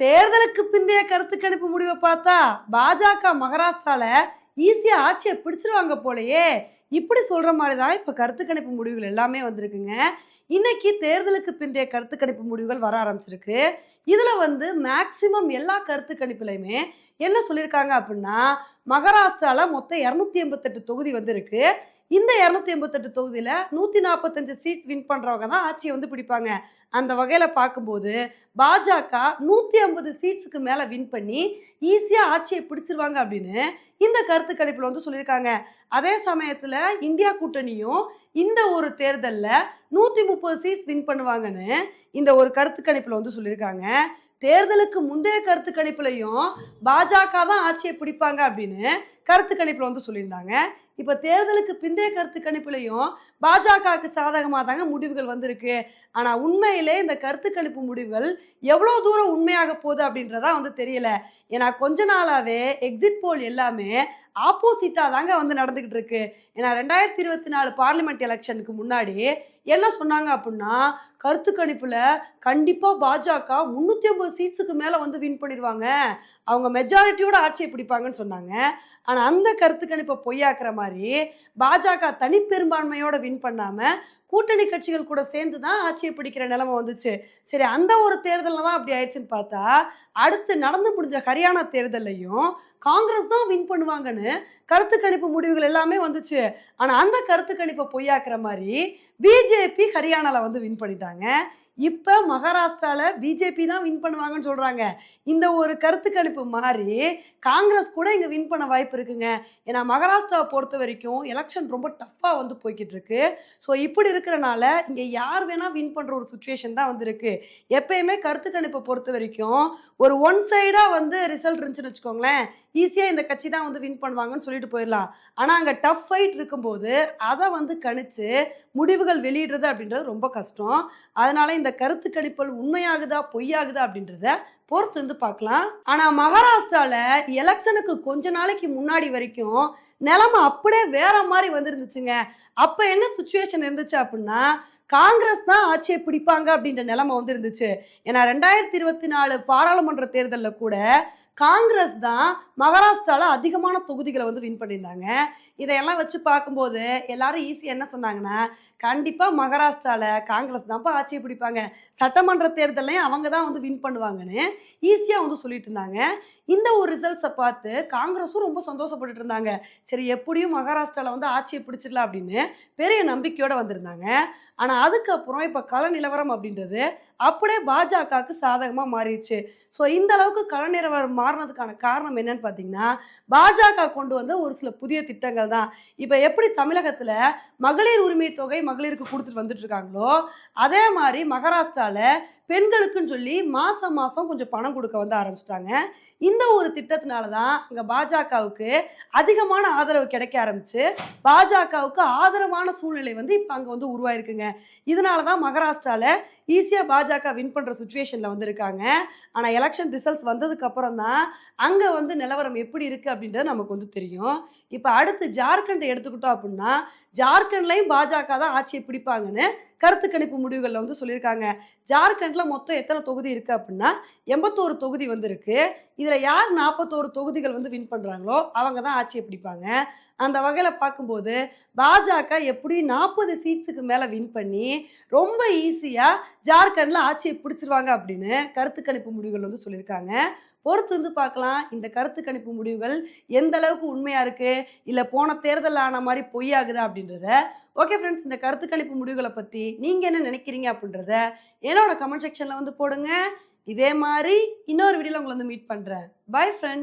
தேர்தலுக்கு பிந்தைய கருத்து கணிப்பு முடிவை பார்த்தா பாஜக மகாராஷ்டிரால ஈஸியா ஆட்சியை பிடிச்சிருவாங்க போலயே. இப்படி சொல்ற மாதிரி தான் இப்ப கருத்து கணிப்பு முடிவுகள் எல்லாமே வந்திருக்குங்க. இன்னைக்கு தேர்தலுக்கு பிந்தைய கருத்து கணிப்பு முடிவுகள் வர ஆரம்பிச்சிருக்கு. இதுல வந்து மேக்சிமம் எல்லா கருத்து கணிப்புலையுமே என்ன சொல்லியிருக்காங்க அப்படின்னா மகாராஷ்டிரால மொத்தம் இரநூத்தி எண்பத்தெட்டு தொகுதி வந்திருக்கு. இந்த இரநூத்தி எண்பத்தெட்டு தொகுதியில் நூற்றி நாற்பத்தஞ்சு சீட்ஸ் வின் பண்ணுறவங்க தான் ஆட்சியை வந்து பிடிப்பாங்க. அந்த வகையில் பார்க்கும்போது பாஜக நூற்றி ஐம்பது சீட்ஸுக்கு மேலே வின் பண்ணி ஈஸியாக ஆட்சியை பிடிச்சிருவாங்க அப்படின்னு இந்த கருத்து கணிப்பில் வந்து சொல்லியிருக்காங்க. அதே சமயத்தில் இந்தியா கூட்டணியும் இந்த ஒரு தேர்தலில் நூற்றி முப்பது சீட்ஸ் வின் பண்ணுவாங்கன்னு இந்த ஒரு கருத்து கணிப்பில் வந்து சொல்லியிருக்காங்க. தேர்தலுக்கு முந்தைய கருத்து கணிப்புலையும் பாஜக தான் ஆட்சியை பிடிப்பாங்க அப்படின்னு கருத்து கணிப்பில் வந்து சொல்லியிருந்தாங்க. இப்போ தேர்தலுக்கு பிந்தைய கருத்து கணிப்புலையும் பாஜகவுக்கு சாதகமாக தாங்க முடிவுகள் வந்திருக்கு. ஆனால் உண்மையிலே இந்த கருத்து கணிப்பு முடிவுகள் எவ்வளோ தூரம் உண்மையாக போகுது அப்படின்றதா வந்து தெரியல. ஏன்னா கொஞ்ச நாளாகவே எக்ஸிட் போல் எல்லாமே ஆப்போசிட்டாக தாங்க வந்து நடந்துக்கிட்டு இருக்கு. ஏன்னா ரெண்டாயிரத்தி இருபத்தி நாலு பார்லிமெண்ட் எலெக்ஷனுக்கு முன்னாடி என்ன சொன்னாங்க அப்படின்னா கருத்து கணிப்பில் கண்டிப்பாக பாஜக முந்நூற்றி ஐம்பது சீட்ஸுக்கு மேலே வந்து வின் பண்ணிடுவாங்க அவங்க மெஜாரிட்டியோட ஆட்சியை பிடிப்பாங்கன்னு சொன்னாங்க. ஆனால் அந்த கருத்து கணிப்பை பொய்யாக்குற மாதிரி பாஜக தனிப்பெரும்பான்மையோட வின் பண்ணாமல் கூட்டணி கட்சிகள் கூட சேர்ந்து தான் ஆட்சியை பிடிக்கிற நிலைமை வந்துச்சு. சரி அந்த ஒரு தேர்தலில் தான் அப்படி ஆயிடுச்சுன்னு பார்த்தா அடுத்து நடந்து முடிஞ்ச ஹரியானா தேர்தல்லையும் காங்கிரஸ் தான் வின் பண்ணுவாங்கன்னு கருத்து கணிப்பு முடிவுகள் எல்லாமே வந்துச்சு. ஆனால் அந்த கருத்து கணிப்பை பொய்யாக்குற மாதிரி பிஜேபி ஹரியானாவில் வந்து வின் பண்ணிட்டாங்க. இப்போ மகாராஷ்டிராவில் பிஜேபி தான் வின் பண்ணுவாங்கன்னு சொல்கிறாங்க இந்த ஒரு கருத்து கணிப்பு மாறி காங்கிரஸ் கூட இங்கே வின் பண்ண வாய்ப்பு இருக்குங்க. ஏன்னா மகாராஷ்டிராவை பொறுத்த வரைக்கும் எலெக்ஷன் ரொம்ப டஃப்பாக வந்து போய்கிட்டு இருக்கு. ஸோ இப்படி இருக்கிறனால இங்கே யார் வேணால் வின் பண்ணுற ஒரு சுச்சுவேஷன் தான் வந்திருக்கு. எப்பயுமே கருத்து கணிப்பை பொறுத்த வரைக்கும் ஒரு ஒன் சைடாக வந்து ரிசல்ட் இருந்துச்சுன்னு வச்சுக்கோங்களேன். ஈஸியாக இந்த கட்சி தான் வந்து வின் பண்ணுவாங்கன்னு சொல்லிட்டு போயிடலாம். ஆனால் அங்கே டஃப் ஃபைட் இருக்கும்போது அதை வந்து கணிச்சு முடிவுகள் வெளியிடுறது அப்படின்றது ரொம்ப கஷ்டம். அதனால இந்த கருத்து கணிப்புகள் உண்மையாகுதா பொய்யாகுதா அப்படின்றத பொறுத்து வந்து பார்க்கலாம். ஆனால் மகாராஷ்டிராவில் எலெக்ஷனுக்கு கொஞ்ச நாளைக்கு முன்னாடி வரைக்கும் நிலைமை அப்படியே வேற மாதிரி வந்துருந்துச்சுங்க. அப்போ என்ன சுச்சுவேஷன் இருந்துச்சு அப்படின்னா காங்கிரஸ் தான் ஆட்சியை பிடிப்பாங்க அப்படின்ற நிலைமை வந்து இருந்துச்சு ஏன்னா ரெண்டாயிரத்தி இருபத்தி நாலு பாராளுமன்ற தேர்தலில் கூட காங்கிரஸ் தான் மகாராஷ்டிராவில் அதிகமான தொகுதிகளை வந்து வின் பண்ணியிருந்தாங்க. இதையெல்லாம் வச்சு பார்க்கும்போது எல்லாரும் ஈஸியாக என்ன சொன்னாங்கன்னா கண்டிப்பாக மகாராஷ்டிராவில் காங்கிரஸ் தான்ப்பா ஆட்சியை பிடிப்பாங்க. சட்டமன்ற தேர்தலையும் அவங்க தான் வந்து வின் பண்ணுவாங்கன்னு ஈஸியாக வந்து சொல்லிட்டு இருந்தாங்க. இந்த ஒரு ரிசல்ட்ஸை பார்த்து காங்கிரஸும் ரொம்ப சந்தோஷப்பட்டுட்டு இருந்தாங்க. சரி எப்படியும் மகாராஷ்டிராவில் வந்து ஆட்சியை பிடிச்சிடலாம் அப்படின்னு பெரிய நம்பிக்கையோடு வந்திருந்தாங்க. ஆனால் அதுக்கப்புறம் இப்போ கள நிலவரம் அப்படின்றது அப்படியே பாஜகவுக்கு சாதகமாக மாறிடுச்சு. ஸோ இந்த அளவுக்கு கலநிறவரம் மாறினதுக்கான காரணம் என்னன்னு பார்த்தீங்கன்னா பாஜக கொண்டு வந்த ஒரு சில புதிய திட்டங்கள் தான். இப்போ எப்படி தமிழகத்தில் மகளிர் உரிமை தொகை மகளிருக்கு கொடுத்துட்டு வந்துட்டு இருக்காங்களோ அதே மாதிரி மகாராஷ்டிராவில் பெண்களுக்குன்னு சொல்லி மாதம் மாதம் கொஞ்சம் பணம் கொடுக்க வந்து ஆரம்பிச்சிட்டாங்க. இந்த ஒரு திட்டத்தினால தான் அங்கே பாஜகவுக்கு அதிகமான ஆதரவு கிடைக்க ஆரம்பிச்சு பாஜகவுக்கு ஆதரவான சூழ்நிலை வந்து இப்போ அங்கே வந்து உருவாயிருக்குங்க. இதனால தான் மகாராஷ்டிராவில் ஈஸியாக பாஜக வின் பண்ணுற சுச்சுவேஷனில் வந்திருக்காங்க. ஆனால் எலெக்ஷன் ரிசல்ட்ஸ் வந்ததுக்கு அப்புறம் தான் அங்கே வந்து நிலவரம் எப்படி இருக்குது அப்படின்றது நமக்கு வந்து தெரியும். இப்போ அடுத்து ஜார்க்கண்டை எடுத்துக்கிட்டோம் அப்படின்னா ஜார்க்கண்ட்லையும் பாஜக தான் ஆட்சியை பிடிப்பாங்கன்னு கருத்து கணிப்பு முடிவுகளில் வந்து சொல்லியிருக்காங்க. ஜார்க்கண்டில் மொத்தம் எத்தனை தொகுதி இருக்குது அப்படின்னா எண்பத்தோரு தொகுதி வந்திருக்கு இதில் யார் நாற்பத்தோரு தொகுதிகள் வந்து வின் பண்ணுறாங்களோ அவங்க தான் ஆட்சியை பிடிப்பாங்க. அந்த வகையில் பார்க்கும்போது பாஜக எப்படி நாற்பது சீட்ஸுக்கு மேலே வின் பண்ணி ரொம்ப ஈஸியாக ஜார்க்கண்டில் ஆட்சியை பிடிச்சிருவாங்க அப்படின்னு கருத்து கணிப்பு முடிவுகள் வந்து சொல்லியிருக்காங்க. பொறுத்து வந்து பார்க்கலாம். இந்த கருத்து கணிப்பு முடிவுகள் எந்த அளவுக்கு உண்மையாக இருக்குது இல்லை போன தேர்தல் ஆன மாதிரி பொய்யாகுதா அப்படின்றத ஓகே ஃப்ரெண்ட்ஸ் இந்த கருத்துக்கணிப்பு முடிவுகளை பற்றி நீங்கள் என்ன நினைக்கிறீங்க அப்படின்றத என்னோட கமெண்ட் செக்ஷனில் வந்து போடுங்க. இதே மாதிரி இன்னொரு வீடியோவில் உங்களை வந்து மீட் பண்ணுறேன் பை ஃப்ரெண்ட்ஸ்